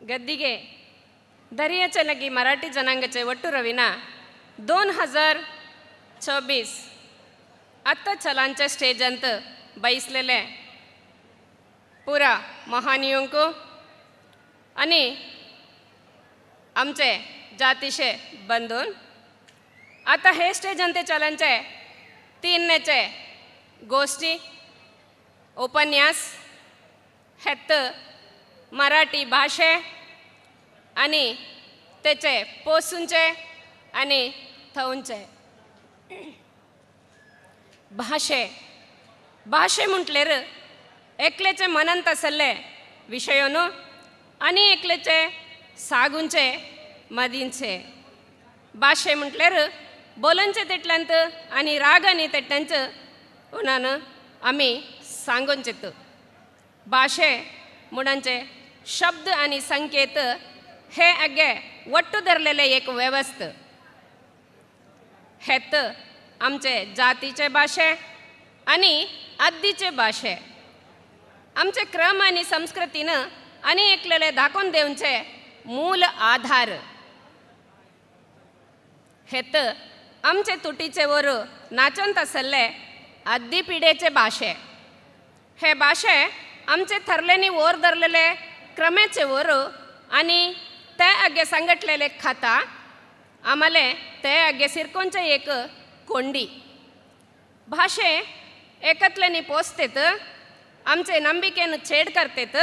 गद्दीगे दर्याच्या लगी मराठी जनांगाचे वट्टू रवीना दोन हजार छब्बीस आत्ता चलांच्या स्टेजंत बैसलेले पुरा महानियोंको आणि आमचे जातीशे बंधून आता हे स्टेजन ते चलनचे गोष्टी उपन्यास हेत मराठी भाषे आणि त्याचे पोसूंचे आणि थवूनचे. भाषे. भाषे म्हटले र एकलेचे मनंत असले विषयोन आणि एकलेचे सागूनचे मदींचे भाषे म्हटले र बोलनचे तिटल्यांत आणि राग आणि तिटल्यांचं उन्हानं आम्ही सांगून चित भाषे मुडांचे शब्द आणि संकेत हे अगे वट्टू धरलेले एक व्यवस्थ हेत आमचे जातीचे भाषे आणि आद्दीचे भाषे आमचे क्रम आणि संस्कृतीनं आणि एकलेले दाखवून देऊनचे मूल आधार हेत आमचे तुटीचे वर नाचंत असले आद्दी पिडेचे भाषे हे भाषे आमचे थरलेनी ओर धरलेले क्रमेचे वर आणि ते आगे संघटलेले खाता आम्हाला ते आगे सिरकोनचे एक कोंडी. भाषे एकतल्यानी पोचतेत आमचे नंबिकेन छेड करतेत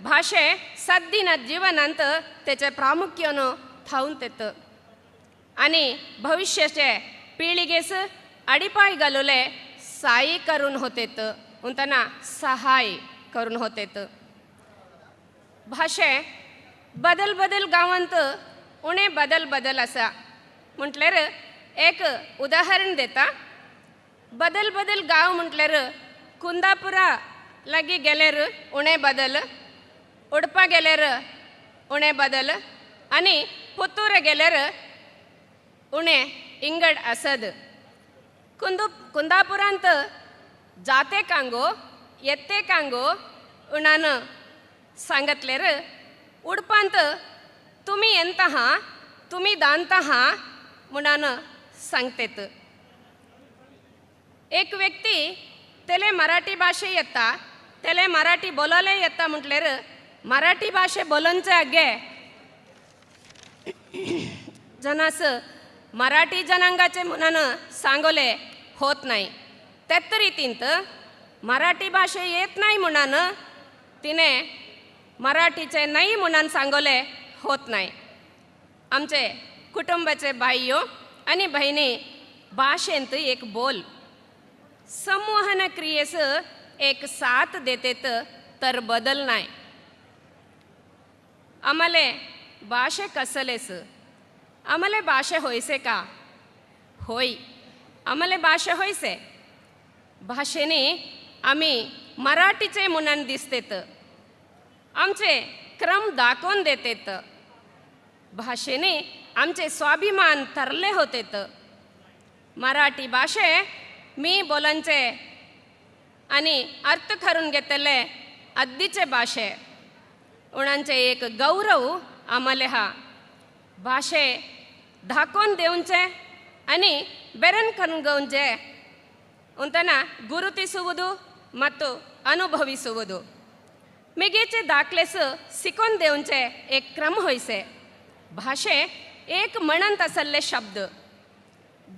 भाषे सद्दिन जीवनांत त्याचे प्रामुख्यानं थावून तेत आणि भविष्याचे पिळगेस अडिपाय घालवले साई करून होतेत उंतना सहाय करून होतेत. भाशे बदल बदल गावांत उणे बदल बदल असा। म्हटल्यार एक उदाहरण देता। बदल बदल गांव म्हटल्यार कुंदापुरा लागीं गेल्यार उणे बदल। उडपा गेल्यार उणे बदल। आनी पुतूर गेल्यार उणे इंगड आसद कुंदू कुंदापुरांत जाते कांगो येते कांगो उणान सांगतलेर उडपांत तुमी ಎಂತ ಹಾ तुमी दांत हा म्हणून सांगतेत एक व्यक्ती तेले मराठी भाषे येता तेले मराठी बोलायला येता म्हटल्यार मराठी भाषे बोलनचे आगे जनास मराठी जनांगाचे म्हणून सांगोले होत नाही त्यात रितींत मराठी भाषे येत नाही म्हणून तिने मराठीचे नाही म्हणून सांगोले होत नाही. आमचे कुटुंबाचे भाईयो आणि बहिणी भाषेंत एक बोल. संवहन क्रियेस एक साथ देतेत तर बदल नाही. आम्हाले भाषे कसलेस? आम्हाले भाषे होयसे का? होय. आम्हाले भाषे होयसे? भाषेने आम्ही मराठीचे म्हणून दिसतेत. आमचे क्रम दाखवून देतेत भाषेने आमचे स्वाभिमान तरले होतेत मराठी भाषे मी बोलनचे आणि अर्थ करून घेतले अद्दीचे भाषे उणांचे एक गौरव आम्हाले हा ಭಾಷೆ ದಾಕೋನ್ ದೇವಂಚೆ आणि ಬೆರನ್ ಕನ್ಗೌಂಜೆ ಉಂತನ ಗುರುತಿಸುವುದು ಮತ್ತು ಅನುಭವಿಸುವುದು मिगेचे दाखलेस सिकोन देऊनचे एक क्रम होयसे भाषे एक म्हणंत आसल्ले शब्द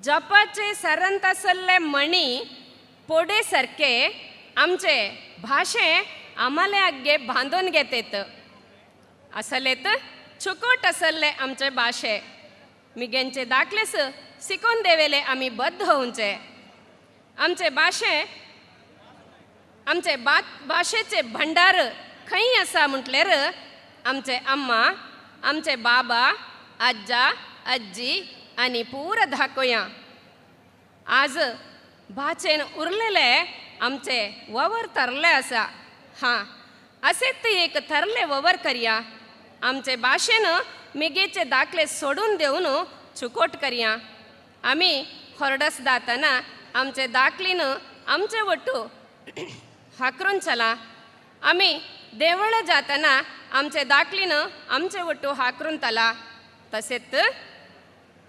जपाचे सरंत आसल्ले मणी पोडे सारखे आमचे भाषे आम्हाला आगे बांधून घेतेत असलेत चुकोट असले आमचे भाषे मिगेंचे दाखलेस सिकोन देवेले आम्ही बद्ध होऊंचे आमचे भाषे आमचे बा भाषेचे भंडार खंय आसा म्हटल्यार आमचे अम्मा आमचे बाबा आज्जा आज्जी आनी पूर धाकोया. आज भाचेन उरलेले आमचे ववर थरले आसा हां असेच एक थरले ववर करया. आमचे भाशेन मेगेचे दाखले सोडून देऊन चुकोट करया. आम्ही हॉर्डस दातना आमचे दाखलीन आमचे वटू हाकरून चला. आम्ही देवळ जाताना आमचे दाखलीनं आमचे वट्टू हाकरून तला तसेच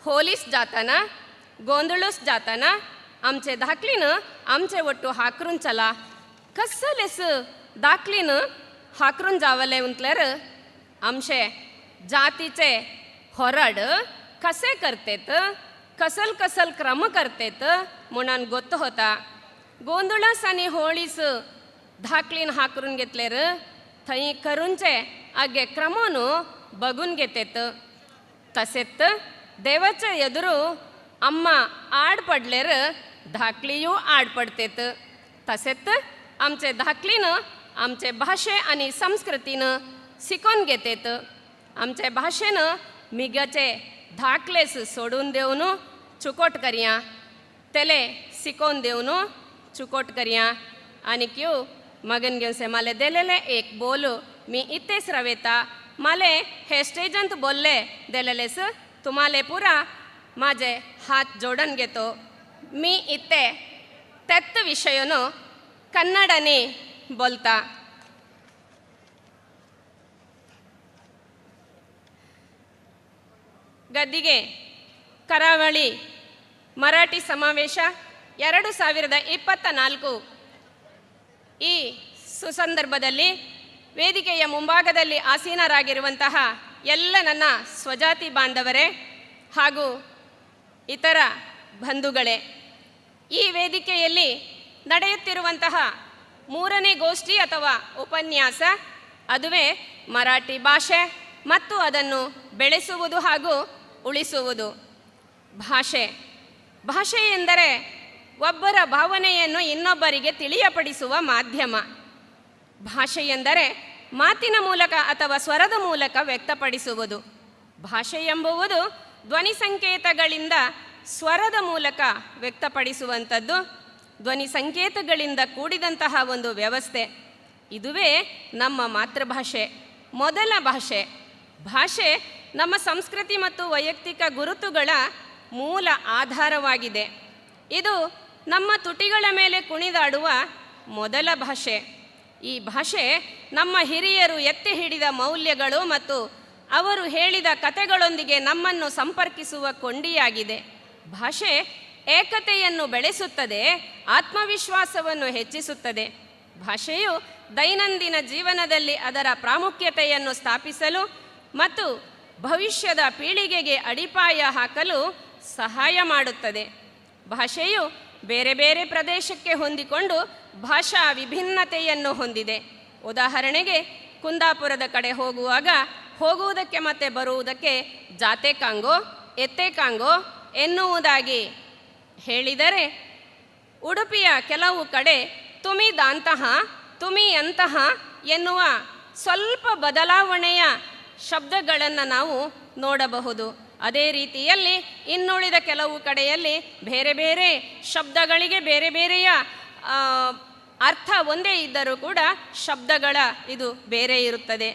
होलीस जाताना गोंधळूस जाताना आमचे धाकलीनं आमचे वट्टू हाकरून चला कसलेस दाखलीनं हाकरून जावले उंतल्यार आमचे जातीचे ಹೊರಡ್ ಕಸೆ ಕರ್ತೇತ್ ಕಸಲ್ ಕಸಲ್ ಕ್ರಮ ಕರ್ತೇತ್ म्हणून ಗೊತ್ತು होता गोंधळास आणि होळीस धाकलीन हाकरून घेतलेर थंय करूंचे आगे क्रमोनु बघून घेतेत। तसेत देवाच्या एदरू अम्मा आड पडलेर धाकलीयू आड पडतेत। तसेत आमचे धाकलीनं आमचे भाषे आणि संस्कृतीनं शिकून घेतेत। आमचे भाषेनं मिगाचे धाकलेस सोडून देऊन चुकोट करिया। तेले सिकोन देऊन चुकोट करिया। आणि क्यू ಮಗನ ಗೆನ್ಸೆ ಮಲೆ ಏಕ್ ಬೋಲು, ಮೀ ಇತ್ತೆ ಸ್ರವೇತ ಮಲೆ ಹೆಸ್ಟೇಜಂತ ಬೊಲ್ಲೆ ದೆಲೆಲೆಸ್ ತುಮಾಲೆ ಪುರ ಮಾಜೆ ಹಾತ್ ಜೋಡನ್ ಗೆತೋ. ಮೀ ಇತ್ತೆ ತತ್ ವಿಷಯನು ಕನ್ನಡನೇ ಬೊಲ್ತಾ. ಗದ್ದಿಗೆ ಕರಾವಳಿ ಮರಾಠಿ ಸಮಾವೇಶ ಎರಡು ಸಾವಿರದ ಇಪ್ಪತ್ತ ನಾಲ್ಕು. ಈ ಸುಸಂದರ್ಭದಲ್ಲಿ ವೇದಿಕೆಯ ಮುಂಭಾಗದಲ್ಲಿ ಆಸೀನರಾಗಿರುವಂತಹ ಎಲ್ಲ ನನ್ನ ಸ್ವಜಾತಿ ಬಾಂಧವರೇ ಹಾಗೂ ಇತರ ಬಂಧುಗಳೇ, ಈ ವೇದಿಕೆಯಲ್ಲಿ ನಡೆಯುತ್ತಿರುವಂತಹ ಮೂರನೇ ಗೋಷ್ಠಿ ಅಥವಾ ಉಪನ್ಯಾಸ ಅದುವೇ ಮರಾಠಿ ಭಾಷೆ ಮತ್ತು ಅದನ್ನು ಬೆಳೆಸುವುದು ಹಾಗೂ ಉಳಿಸುವುದು ಭಾಷೆ. ಭಾಷೆ ಎಂದರೆ ಒಬ್ಬರ ಭಾವನೆಯನ್ನು ಇನ್ನೊಬ್ಬರಿಗೆ ತಿಳಿಯಪಡಿಸುವ ಮಾಧ್ಯಮ. ಭಾಷೆ ಎಂದರೆ ಮಾತಿನ ಮೂಲಕ ಅಥವಾ ಸ್ವರದ ಮೂಲಕ ವ್ಯಕ್ತಪಡಿಸುವುದು. ಭಾಷೆ ಎಂಬುವುದು ಧ್ವನಿ ಸಂಕೇತಗಳಿಂದ ಸ್ವರದ ಮೂಲಕ ವ್ಯಕ್ತಪಡಿಸುವಂಥದ್ದು. ಧ್ವನಿ ಸಂಕೇತಗಳಿಂದ ಕೂಡಿದಂತಹ ಒಂದು ವ್ಯವಸ್ಥೆ. ಇದುವೇ ನಮ್ಮ ಮಾತೃಭಾಷೆ, ಮೊದಲ ಭಾಷೆ. ಭಾಷೆ ನಮ್ಮ ಸಂಸ್ಕೃತಿ ಮತ್ತು ವೈಯಕ್ತಿಕ ಗುರುತುಗಳ ಮೂಲ ಆಧಾರವಾಗಿದೆ. ಇದು ನಮ್ಮ ತುಟಿಗಳ ಮೇಲೆ ಕುಣಿದಾಡುವ ಮೊದಲ ಭಾಷೆ. ಈ ಭಾಷೆ ನಮ್ಮ ಹಿರಿಯರು ಎತ್ತಿ ಹಿಡಿದ ಮೌಲ್ಯಗಳು ಮತ್ತು ಅವರು ಹೇಳಿದ ಕಥೆಗಳೊಂದಿಗೆ ನಮ್ಮನ್ನು ಸಂಪರ್ಕಿಸುವ ಕೊಂಡಿಯಾಗಿದೆ. ಭಾಷೆ ಏಕತೆಯನ್ನು ಬೆಳೆಸುತ್ತದೆ, ಆತ್ಮವಿಶ್ವಾಸವನ್ನು ಹೆಚ್ಚಿಸುತ್ತದೆ. ಭಾಷೆಯು ದೈನಂದಿನ ಜೀವನದಲ್ಲಿ ಅದರ ಪ್ರಾಮುಖ್ಯತೆಯನ್ನು ಸ್ಥಾಪಿಸಲು ಮತ್ತು ಭವಿಷ್ಯದ ಪೀಳಿಗೆಗೆ ಅಡಿಪಾಯ ಹಾಕಲು ಸಹಾಯ ಮಾಡುತ್ತದೆ. ಭಾಷೆಯು ಬೇರೆ ಬೇರೆ ಪ್ರದೇಶಕ್ಕೆ ಹೊಂದಿಕೊಂಡು ಭಾಷಾ ವಿಭಿನ್ನತೆಯನ್ನು ಹೊಂದಿದೆ. ಉದಾಹರಣೆಗೆ, ಕುಂದಾಪುರದ ಕಡೆ ಹೋಗುವಾಗ ಹೋಗುವುದಕ್ಕೆ ಮತ್ತೆ ಬರುವುದಕ್ಕೆ ಜಾತೆ ಕಾಂಗೋ, ಎತ್ತೆ ಕಾಂಗೋ ಎನ್ನುವುದಾಗಿ ಹೇಳಿದರೆ, ಉಡುಪಿಯ ಕೆಲವು ಕಡೆ ತುಮಿದಾಂತಹ ತುಮಿ ಅಂತಹ ಎನ್ನುವ ಸ್ವಲ್ಪ ಬದಲಾವಣೆಯ ಶಬ್ದಗಳನ್ನು ನಾವು ನೋಡಬಹುದು. ಅದೇ ರೀತಿಯಲ್ಲಿ ಇನ್ನುಳಿದ ಕೆಲವು ಕಡೆಯಲ್ಲಿ ಬೇರೆ ಬೇರೆ ಶಬ್ದಗಳಿಗೆ ಬೇರೆ ಬೇರೆಯ ಅರ್ಥ ಒಂದೇ ಇದ್ದರೂ ಕೂಡ ಶಬ್ದಗಳ ಇದು ಬೇರೆ ಇರುತ್ತದೆ.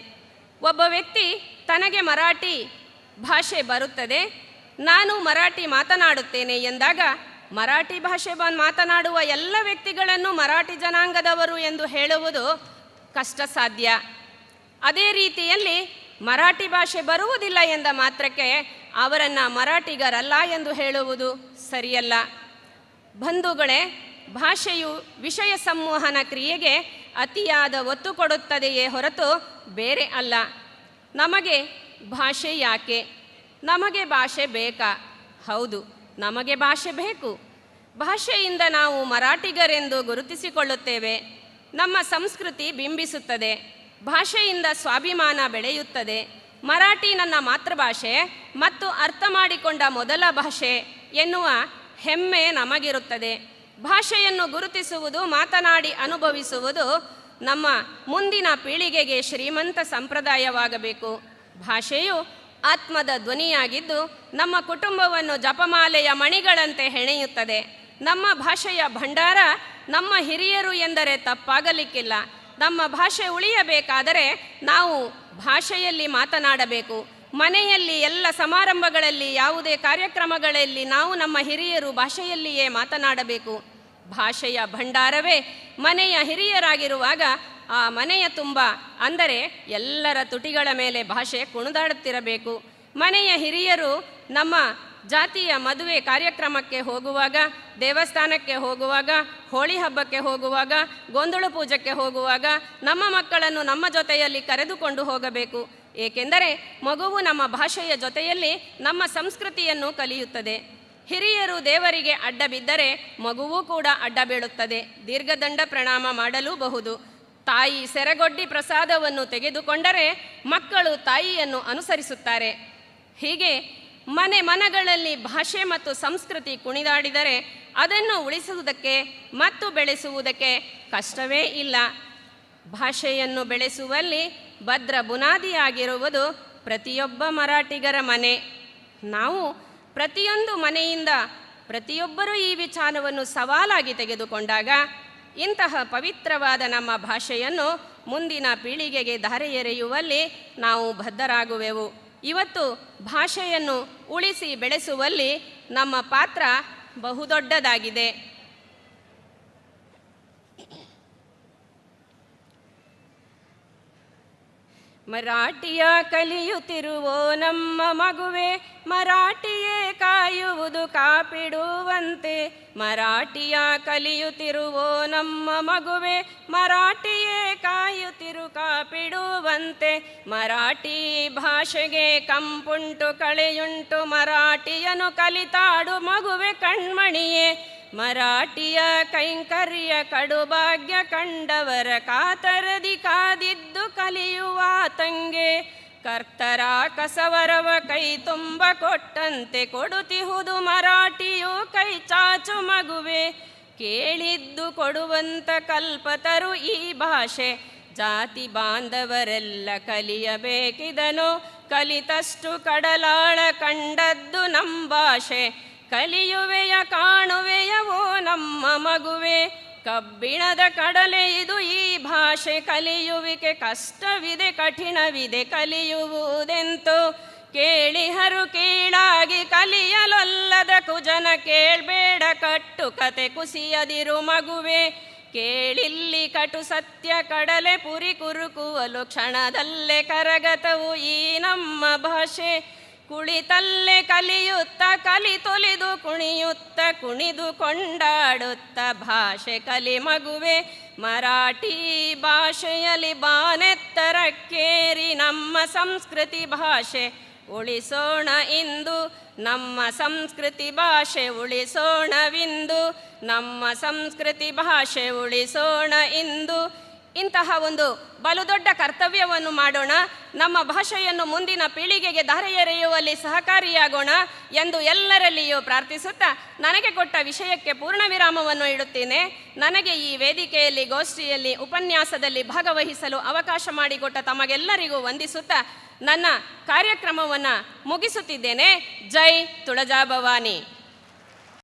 ಒಬ್ಬ ವ್ಯಕ್ತಿ ತನಗೆ ಮರಾಠಿ ಭಾಷೆ ಬರುತ್ತದೆ. ನಾನು ಮರಾಠಿ ಮಾತನಾಡುತ್ತೇನೆ ಎಂದಾಗ ಮರಾಠಿ ಭಾಷೆ ಮಾತನಾಡುವ ಎಲ್ಲ ವ್ಯಕ್ತಿಗಳನ್ನು ಮರಾಠಿ ಜನಾಂಗದವರು ಎಂದು ಹೇಳುವುದು ಕಷ್ಟ ಸಾಧ್ಯ ಅದೇ ರೀತಿಯಲ್ಲಿ ಮರಾಠಿ ಭಾಷೆ ಬರುವುದಿಲ್ಲ ಎಂದ ಮಾತ್ರಕ್ಕೆ ಅವರನ್ನು ಮರಾಠಿಗರಲ್ಲ ಎಂದು ಹೇಳುವುದು ಸರಿಯಲ್ಲ. ಬಂಧುಗಳೇ, ಭಾಷೆಯು ವಿಷಯ ಸಂವಹನ ಕ್ರಿಯೆಗೆ ಅತಿಯಾದ ಒತ್ತು ಕೊಡುತ್ತದೆಯೇ ಹೊರತು ಬೇರೆ ಅಲ್ಲ. ನಮಗೆ ಭಾಷೆ ಯಾಕೆ? ನಮಗೆ ಭಾಷೆ ಬೇಕಾ? ಹೌದು, ನಮಗೆ ಭಾಷೆ ಬೇಕು. ಭಾಷೆಯಿಂದ ನಾವು ಮರಾಠಿಗರೆಂದು ಗುರುತಿಸಿಕೊಳ್ಳುತ್ತೇವೆ. ನಮ್ಮ ಸಂಸ್ಕೃತಿ ಬಿಂಬಿಸುತ್ತದೆ. ಭಾಷೆಯಿಂದ ಸ್ವಾಭಿಮಾನ ಬೆಳೆಯುತ್ತದೆ. ಮರಾಠಿ ನನ್ನ ಮಾತೃಭಾಷೆ ಮತ್ತು ಅರ್ಥ ಮಾಡಿಕೊಂಡ ಮೊದಲ ಭಾಷೆ ಎನ್ನುವ ಹೆಮ್ಮೆ ನಮಗಿರುತ್ತದೆ. ಭಾಷೆಯನ್ನು ಗುರುತಿಸುವುದು, ಮಾತನಾಡಿ ಅನುಭವಿಸುವುದು ನಮ್ಮ ಮುಂದಿನ ಪೀಳಿಗೆಗೆ ಶ್ರೀಮಂತ ಸಂಪ್ರದಾಯವಾಗಬೇಕು. ಭಾಷೆಯು ಆತ್ಮದ ಧ್ವನಿಯಾಗಿದ್ದು ನಮ್ಮ ಕುಟುಂಬವನ್ನು ಜಪಮಾಲೆಯ ಮಣಿಗಳಂತೆ ಹೆಣೆಯುತ್ತದೆ. ನಮ್ಮ ಭಾಷೆಯ ಭಂಡಾರ ನಮ್ಮ ಹಿರಿಯರು ಎಂದರೆ ತಪ್ಪಾಗಲಿಕ್ಕಿಲ್ಲ. ನಮ್ಮ ಭಾಷೆ ಉಳಿಯಬೇಕಾದರೆ ನಾವು ಭಾಷೆಯಲ್ಲಿ ಮಾತನಾಡಬೇಕು. ಮನೆಯಲ್ಲಿ ಎಲ್ಲ ಸಮಾರಂಭಗಳಲ್ಲಿ, ಯಾವುದೇ ಕಾರ್ಯಕ್ರಮಗಳಲ್ಲಿ ನಾವು ನಮ್ಮ ಹಿರಿಯರು ಭಾಷೆಯಲ್ಲಿಯೇ ಮಾತನಾಡಬೇಕು. ಭಾಷೆಯ ಭಂಡಾರವೇ ಮನೆಯ ಹಿರಿಯರಾಗಿರುವಾಗ ಆ ಮನೆಯ ತುಂಬ ಅಂದರೆ ಎಲ್ಲರ ತುಟಿಗಳ ಮೇಲೆ ಭಾಷೆ ಕುಣಿದಾಡುತ್ತಿರಬೇಕು. ಮನೆಯ ಹಿರಿಯರು ನಮ್ಮ ಜಾತಿಯ ಮದುವೆ ಕಾರ್ಯಕ್ರಮಕ್ಕೆ ಹೋಗುವಾಗ, ದೇವಸ್ಥಾನಕ್ಕೆ ಹೋಗುವಾಗ, ಹೋಳಿ ಹಬ್ಬಕ್ಕೆ ಹೋಗುವಾಗ, ಗೊಂದಳು ಪೂಜಕ್ಕೆ ಹೋಗುವಾಗ ನಮ್ಮ ಮಕ್ಕಳನ್ನು ನಮ್ಮ ಜೊತೆಯಲ್ಲಿ ಕರೆದುಕೊಂಡು ಹೋಗಬೇಕು. ಏಕೆಂದರೆ ಮಗುವು ನಮ್ಮ ಭಾಷೆಯ ಜೊತೆಯಲ್ಲಿ ನಮ್ಮ ಸಂಸ್ಕೃತಿಯನ್ನು ಕಲಿಯುತ್ತದೆ. ಹಿರಿಯರು ದೇವರಿಗೆ ಅಡ್ಡ ಬಿದ್ದರೆ ಮಗುವೂ ಕೂಡ ಅಡ್ಡ ಬೀಳುತ್ತದೆ ದೀರ್ಘದಂಡ ಪ್ರಣಾಮ ಮಾಡಲೂಬಹುದು. ತಾಯಿ ಸೆರಗೊಡ್ಡಿ ಪ್ರಸಾದವನ್ನು ತೆಗೆದುಕೊಂಡರೆ ಮಕ್ಕಳು ತಾಯಿಯನ್ನು ಅನುಸರಿಸುತ್ತಾರೆ. ಹೀಗೆ ಮನೆ ಮನಗಳಲ್ಲಿ ಭಾಷೆ ಮತ್ತು ಸಂಸ್ಕೃತಿ ಕುಣಿದಾಡಿದರೆ ಅದನ್ನು ಉಳಿಸುವುದಕ್ಕೆ ಮತ್ತು ಬೆಳೆಸುವುದಕ್ಕೆ ಕಷ್ಟವೇ ಇಲ್ಲ. ಭಾಷೆಯನ್ನು ಬೆಳೆಸುವಲ್ಲಿ ಭದ್ರ ಬುನಾದಿಯಾಗಿರುವುದು ಪ್ರತಿಯೊಬ್ಬ ಮರಾಠಿಗರ ಮನೆ. ನಾವು ಪ್ರತಿಯೊಂದು ಮನೆಯಿಂದ ಪ್ರತಿಯೊಬ್ಬರೂ ಈ ವಿಚಾರವನ್ನು ಸವಾಲಾಗಿ ತೆಗೆದುಕೊಂಡಾಗ ಇಂತಹ ಪವಿತ್ರವಾದ ನಮ್ಮ ಭಾಷೆಯನ್ನು ಮುಂದಿನ ಪೀಳಿಗೆಗೆ ಧಾರೆಯೆರೆಯುವಲ್ಲಿ ನಾವು ಬದ್ಧರಾಗುವೆವು. ಇವತ್ತು ಭಾಷೆಯನ್ನು ಉಳಿಸಿ ಬೆಳೆಸುವಲ್ಲಿ ನಮ್ಮ ಪಾತ್ರ ಬಹುದೊಡ್ಡದಾಗಿದೆ. ಮರಾಠಿಯ ಕಲಿಯುತ್ತಿರುವೋ ನಮ್ಮ ಮಗುವೆ, ಮರಾಠಿಯೇ ಕಾಯುವುದು ಕಾಪಿಡುವಂತೆ. ಮರಾಠಿಯ ಕಲಿಯುತ್ತಿರುವೋ ನಮ್ಮ ಮಗುವೆ, ಮರಾಠಿಯೇ ಕಾಯುತ್ತಿರು ಕಾಪಿಡುವಂತೆ. ಮರಾಠಿ ಭಾಷೆಗೆ ಕಂಪುಂಟು, ಕಳೆಯುಂಟು ಮರಾಠಿಯನ್ನು ಕಲಿತಾಡು ಮಗುವೆ ಕಣ್ಮಣಿಯೇ. ಮರಾಠಿಯ ಕೈಂಕರ್ಯ ಕಡುಭಾಗ್ಯ ಕಂಡವರ ಕಾತರದಿ ಕಾದಿದ್ದು ಕಲಿಯುವ ತಂಗೆ ಕರ್ತರ ಕಸವರವ ಕೈ ತುಂಬ ಕೊಟ್ಟಂತೆ ಕೊಡುತ್ತಿಹುದು ಮರಾಠಿಯು ಕೈ ಚಾಚು ಮಗುವೆ. ಕೇಳಿದ್ದು ಕೊಡುವಂತ ಕಲ್ಪತರು ಈ ಭಾಷೆ. ಜಾತಿ ಬಾಂಧವರೆಲ್ಲ ಕಲಿಯಬೇಕಿದನು? ಕಲಿತಷ್ಟು ಕಡಲಾಳ ಕಂಡದ್ದು ನಮ್ಮ ಭಾಷೆ. ಕಲಿಯುವೆಯ ಕಾಣುವೆಯವೋ ನಮ್ಮ ಮಗುವೆ ಕಬ್ಬಿಣದ ಕಡಲೆ ಇದು ಈ ಭಾಷೆ ಕಲಿಯುವಿಕೆ ಕಷ್ಟವಿದೆ, ಕಠಿಣವಿದೆ, ಕಲಿಯುವುದೆಂತು? ಕೇಳಿಹರು ಕೀಳಾಗಿ ಕಲಿಯಲೊಲ್ಲದ ಕುಜನ ಕೇಳ್ಬೇಡ, ಕಟ್ಟು ಕತೆ ಕುಸಿಯದಿರು ಮಗುವೆ. ಕೇಳಿಲ್ಲಿ ಕಟು ಸತ್ಯ ಕಡಲೆ ಪುರಿ ಕುರುಕುವಲು ಕ್ಷಣದಲ್ಲೇ ಕರಗತವು ಈ ನಮ್ಮ ಭಾಷೆ. ಕುಳಿತಲ್ಲೇ ಕಲಿಯುತ್ತ ಕಲಿ ತೊಲಿದು ಕುಣಿಯುತ್ತ ಕುಣಿದು ಕೊಂಡಾಡುತ್ತ ಭಾಷೆ ಕಲಿ ಮಗುವೆ. ಮರಾಠಿ ಭಾಷೆಯಲ್ಲಿ ಬಾನೆತ್ತರಕ್ಕೇರಿ ನಮ್ಮ ಸಂಸ್ಕೃತಿ ಭಾಷೆ ಉಳಿಸೋಣ ಇಂದು. ನಮ್ಮ ಸಂಸ್ಕೃತಿ ಭಾಷೆ ಉಳಿಸೋಣವಿಂದು ನಮ್ಮ ಸಂಸ್ಕೃತಿ ಭಾಷೆ ಉಳಿಸೋಣ ಇಂದು. ಇಂತಹ ಒಂದು ಬಲು ದೊಡ್ಡ ಕರ್ತವ್ಯವನ್ನು ಮಾಡೋಣ, ನಮ್ಮ ಭಾಷೆಯನ್ನು ಮುಂದಿನ ಪೀಳಿಗೆಗೆ ಧಾರೆಯೆರೆಯುವಲ್ಲಿ ಸಹಕಾರಿಯಾಗೋಣ ಎಂದು ಎಲ್ಲರಲ್ಲಿಯೂ ಪ್ರಾರ್ಥಿಸುತ್ತಾ ನನಗೆ ಕೊಟ್ಟ ವಿಷಯಕ್ಕೆ ಪೂರ್ಣ ವಿರಾಮವನ್ನು ಇಡುತ್ತೇನೆ. ನನಗೆ ಈ ವೇದಿಕೆಯಲ್ಲಿ, ಗೋಷ್ಠಿಯಲ್ಲಿ, ಉಪನ್ಯಾಸದಲ್ಲಿ ಭಾಗವಹಿಸಲು ಅವಕಾಶ ಮಾಡಿಕೊಟ್ಟ ತಮಗೆಲ್ಲರಿಗೂ ವಂದಿಸುತ್ತಾ ನನ್ನ ಕಾರ್ಯಕ್ರಮವನ್ನು ಮುಗಿಸುತ್ತಿದ್ದೇನೆ. ಜೈ ತುಳಜಾ ಭವಾನಿ